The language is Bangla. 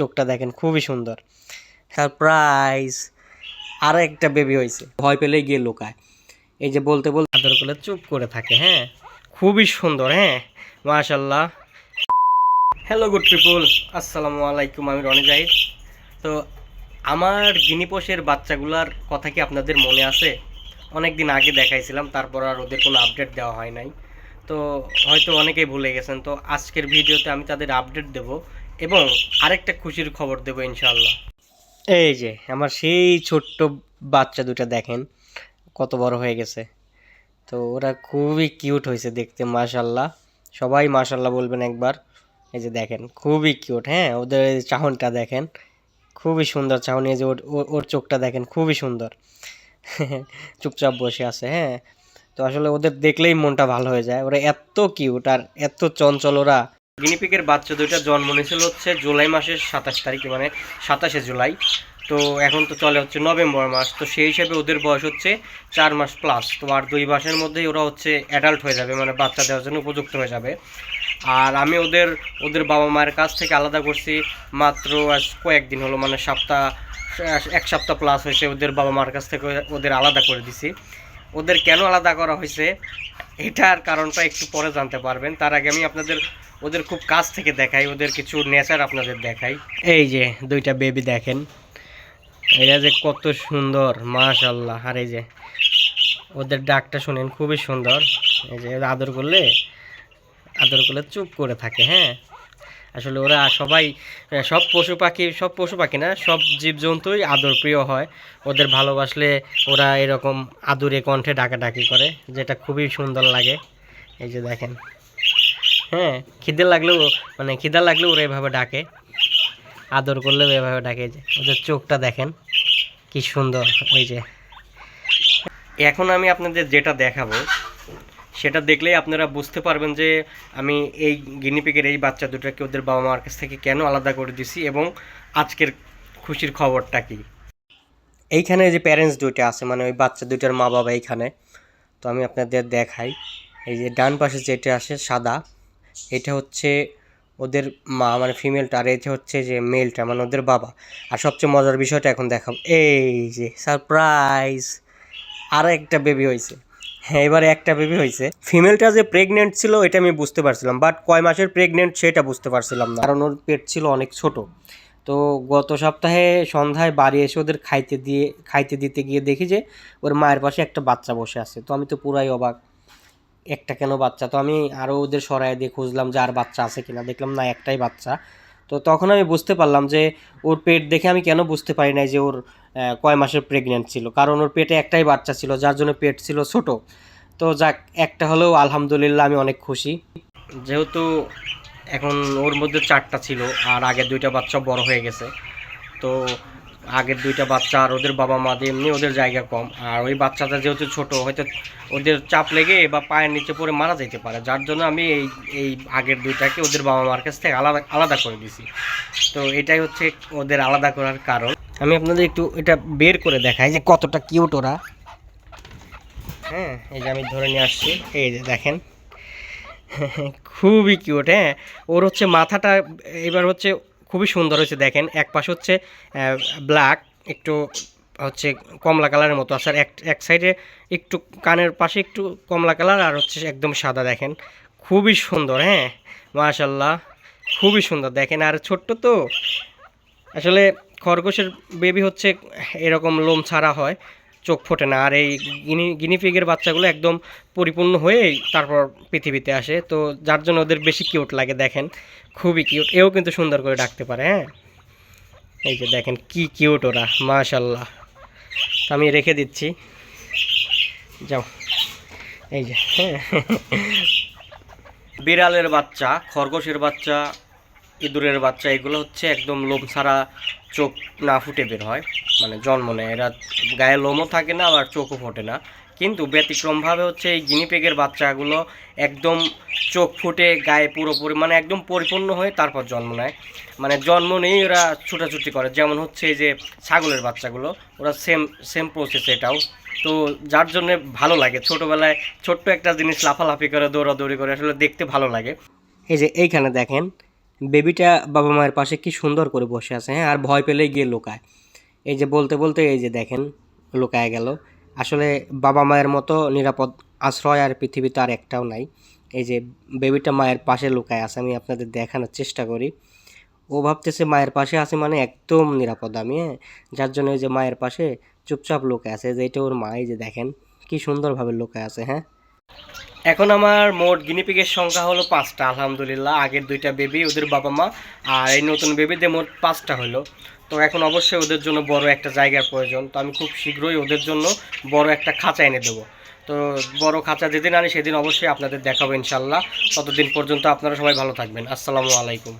চোখটা দেখেন, খুবই সুন্দর। সারপ্রাইজ আর একটা বেবি হয়েছে। ভয় পেলেই গিয়ে লুকায়। এই যে বলতে বলতে আদর করলে চুপ করে থাকে হ্যাঁ? খুবই সুন্দর হ্যাঁ? মাশাল্লাহ হ্যালো গুড পিপুল আসসালামু আলাইকুম, আমি রনি জাহিদ। তো আমার গিনিপোষের বাচ্চাগুলার কথা কি আপনাদের মনে আছে? অনেক দিন আগে দেখাইছিলাম, তারপর আর ওদের কোনো আপডেট দেওয়া হয় নাই। তো হয়তো অনেকেই ভুলে গেছেন। তো আজকের ভিডিওতে আমি তাদের আপডেট দেব। এবং আরেকটা খুশির খবর দেবো ইনশাল্লাহ এই যে, আমার সেই ছোট্ট বাচ্চা দুটো দেখেন, কত বড় হয়ে গেছে। তো ওরা খুবই কিউট হয়েছে দেখতে মাশাল্লাহ সবাই মাশাল্লাহ বলবেন একবার। এই যে দেখেন, খুবই কিউট হ্যাঁ? ওদের চাহনটা দেখেন, খুবই সুন্দর চাহনি। যে ওর- ওর চোখটা দেখেন, খুবই সুন্দর। চুপচাপ বসে আছে হ্যাঁ? তো আসলে ওদের দেখলেই মনটা ভালো হয়ে যায়। ওরা এত কিউট আর এত চঞ্চল ওরা। গিনিপিকের বাচ্চা দুইটা জন্ম নিয়েছিল হচ্ছে জুলাই মাসের সাতাশ তারিখে মানে সাতাশে জুলাই। তো এখন তো চলে হচ্ছে নভেম্বর মাস, তো সেই হিসাবে ওদের বয়স হচ্ছে চার মাস প্লাস তো আর দুই মাসের মধ্যেই ওরা হচ্ছে অ্যাডাল্ট হয়ে যাবে মানে বাচ্চা দেওয়ার জন্য উপযুক্ত হয়ে যাবে। আর আমি ওদের ওদের বাবা মায়ের কাছ থেকে আলাদা করছি, মাত্র আজ কয়েকদিন হলো মানে সপ্তাহ, এক সপ্তাহ প্লাস হয়েছে ওদের বাবা মার কাছ থেকে ওদের আলাদা করে দিছি। ওদের কেন আলাদা করা হয়েছে? এটার কারণটা একটু পরে জানতে পারবেন। তার আগে আমি আপনাদের, ওদের খুব কাছ থেকে দেখাই, ওদের কিছু নেচার আপনাদের দেখাই। এই যে, দুইটা বেবি দেখেন। এরা যে কত সুন্দর মাশাল্লাহ আর এই যে, ওদের ডাকটা শুনেন, খুবই সুন্দর। এই যে আদর করলে আদর করলে চুপ করে থাকে হ্যাঁ? আসলে ওরা সবাই সব পশু পাখি, সব পশু পাখি না, সব জীবজন্তুই আদর প্রিয় হয়। ওদের ভালোবাসলে ওরা এরকম আদুরে কণ্ঠে ডাকাডাকি করে, যেটা খুবই সুন্দর লাগে। এই যে দেখেন। হ্যাঁ খিদে লাগলেও মানে খিদা লাগলেও ওরা এভাবে ডাকে। আদর করলেও এভাবে ডাকে যে। ওদের চোখটা দেখেন, কি সুন্দর ওই যে। এখন আমি আপনাদের যেটা দেখাবো সেটা দেখলেই আপনারা বুঝতে পারবেন যে আমি এই গিনিপিকের এই বাচ্চা দুটোকে ওদের বাবা মার কাছ থেকে কেন আলাদা করে দিছি এবং আজকের খুশির খবরটা কি? এইখানে যে প্যারেন্টস দুইটা আছে মানে ওই বাচ্চা দুইটার মা বাবা এইখানে। তো আমি আপনাদের দেখাই। এই যে ডান পাশে যেটা আসে সাদা, এটা হচ্ছে ওদের মা মানে ফিমেলটা আর এটা হচ্ছে যে মেলটা মানে ওদের বাবা। আর সবচেয়ে মজার বিষয়টা এখন দেখাবো। এই যে সারপ্রাইজ আর একটা বেবি হয়েছে। হ্যাঁ এবারে একটা বেবি হয়েছে। ফিমেলটা যে প্রেগনেন্ট ছিল, এটা আমি বুঝতে পারছিলাম বাট কয় মাসের প্রেগনেন্ট সেটা বুঝতে পারছিলাম না। কারণ ওর পেট ছিল অনেক ছোট। তো গত সপ্তাহে সন্ধ্যায় বাড়ি এসে ওদের খাইতে দিয়ে, খাইতে দিতে গিয়ে দেখি যে ওর মায়ের পাশে একটা বাচ্চা বসে আছে। তো আমি তো পুরাই অবাক, একটা কেন বাচ্চা? তো আমি আরও ওদের সরাই দিয়ে খুঁজলাম যে আর বাচ্চা আছে কিনা। দেখলাম, না, একটাই বাচ্চা। তো তখন আমি বুঝতে পারলাম যে ওর পেট দেখে আমি কেন বুঝতে পারি নাই যে ওর কয় মাসের প্রেগনেন্ট ছিল। কারণ ওর পেটে একটাই বাচ্চা ছিল, যার জন্য পেট ছিল ছোট। তো যাক, একটা হলেও আলহামদুলিল্লাহ আমি অনেক খুশি। যেহেতু এখন ওর মধ্যে চারটা ছিল, আর আগের দুইটা বাচ্চা বড় হয়ে গেছে। তো আগের দুইটা বাচ্চা আর ওদের বাবা মা দিয়ে এমনি ওদের জায়গা কম। আর ওই বাচ্চাটা যেহেতু ছোট, হয়তো ওদের চাপ লেগে বা পায়ের নিচে পড়ে মারা যেতে পারে। যার জন্য আমি এই এই আগের দুইটাকে ওদের বাবা মার কাছ থেকে আলাদা আলাদা করে দিছি। তো এটাই হচ্ছে ওদের আলাদা করার কারণ। আমি আপনাদের একটু এটা বের করে দেখাই যে কতটা কিউট ওরা। হ্যাঁ এই যে আমি ধরে নিয়ে আসছি। এই যে দেখেন। খুবই কিউট হ্যাঁ। ওর হচ্ছে মাথাটা এবার হচ্ছে খুবই সুন্দর হয়েছে, দেখেন। এক পাশ হচ্ছে ব্ল্যাক একটু হচ্ছে কমলা কালারের মতো আছে, আর এক এক সাইডে একটু কানের পাশে একটু কমলা কালার আর হচ্ছে একদম সাদা, দেখেন। খুবই সুন্দর হ্যাঁ। মাশাল্লাহ খুবই সুন্দর, দেখেন। আর ছোট্ট তো, আসলে খরগোশের বেবি হচ্ছে এরকম লোম ছাড়া হয়, চোখ ফোটে না। আর এই গিনি গিনিপিগের বাচ্চাগুলো একদম পরিপূর্ণ হয়েই তারপর পৃথিবীতে আসে। তো যার জন্য ওদের বেশি কিউট লাগে, দেখেন। খুবই কিউট এও কিন্তু সুন্দর করে ডাকতে পারে হ্যাঁ। এই যে দেখেন কি কিউট ওরা মাশাল্লাহ আমি রেখে দিচ্ছি। যাও। এই যে হ্যাঁ। বিড়ালের বাচ্চা, খরগোশের বাচ্চা ইঁদুরের বাচ্চা, এগুলো হচ্ছে একদম লোম ছাড়া চোখ না ফুটে বের হয়। মানে জন্ম নেয়, এরা গায়ে লোমও থাকে না, আবার চোখও ফোটে না। কিন্তু ব্যতিক্রমভাবে হচ্ছে এই গিনিপেগের বাচ্চাগুলো একদম চোখ ফুটে, গায়ে পুরোপুরি মানে একদম পরিপূর্ণ হয়ে তারপর জন্ম নেয়। মানে জন্ম নেই ওরা ছুটাছুটি করে। যেমন হচ্ছে এই যে ছাগলের বাচ্চাগুলো, ওরা সেম সেম প্রসেস এটাও। তো যার জন্য ভালো লাগে। ছোটোবেলায় ছোট্ট একটা জিনিস লাফালাফি করে, দৌড়াদৌড়ি করে, আসলে দেখতে ভালো লাগে। এই যে এইখানে দেখেন বেবিটা বাবা মায়ের পাশে কি সুন্দর করে বসে আছে হ্যাঁ? আর ভয় পেলেই গিয়ে লুকায়। এই যে বলতে বলতে এই যে দেখেন, লুকায় গেল। আসলে বাবা মায়ের মতো নিরাপদ আশ্রয় আর পৃথিবীতে আর একটাও নাই। এই যে বেবিটা মায়ের পাশে লুকায় আছে, আমি আপনাদের দেখানোর চেষ্টা করি। ও ভাবতেছে মায়ের পাশে আছে মানে একদম নিরাপদ আমি হ্যাঁ? যার জন্য এই যে মায়ের পাশে চুপচাপ লুকায় আছে যে এটা ওর মা, এই যে দেখেন, কি সুন্দরভাবে লুকায় আছে হ্যাঁ? এখন আমার মোট গিনিপিগের সংখ্যা হলো পাঁচটা, আলহামদুলিল্লাহ। আগের দুইটা বেবি ওদের বাবা মা, আর এই নতুন বেবিদের মোট পাঁচটা হলো। তো এখন অবশ্যই ওদের জন্য বড় একটা জায়গার প্রয়োজন। তো আমি খুব শীঘ্রই ওদের জন্য বড় একটা খাঁচা এনে দেবো। তো বড় খাঁচা যেদিন আনি সেদিন অবশ্যই আপনাদের দেখাবো ইনশাল্লাহ। ততদিন পর্যন্ত আপনারা সবাই ভালো থাকবেন। আসসালামু আলাইকুম।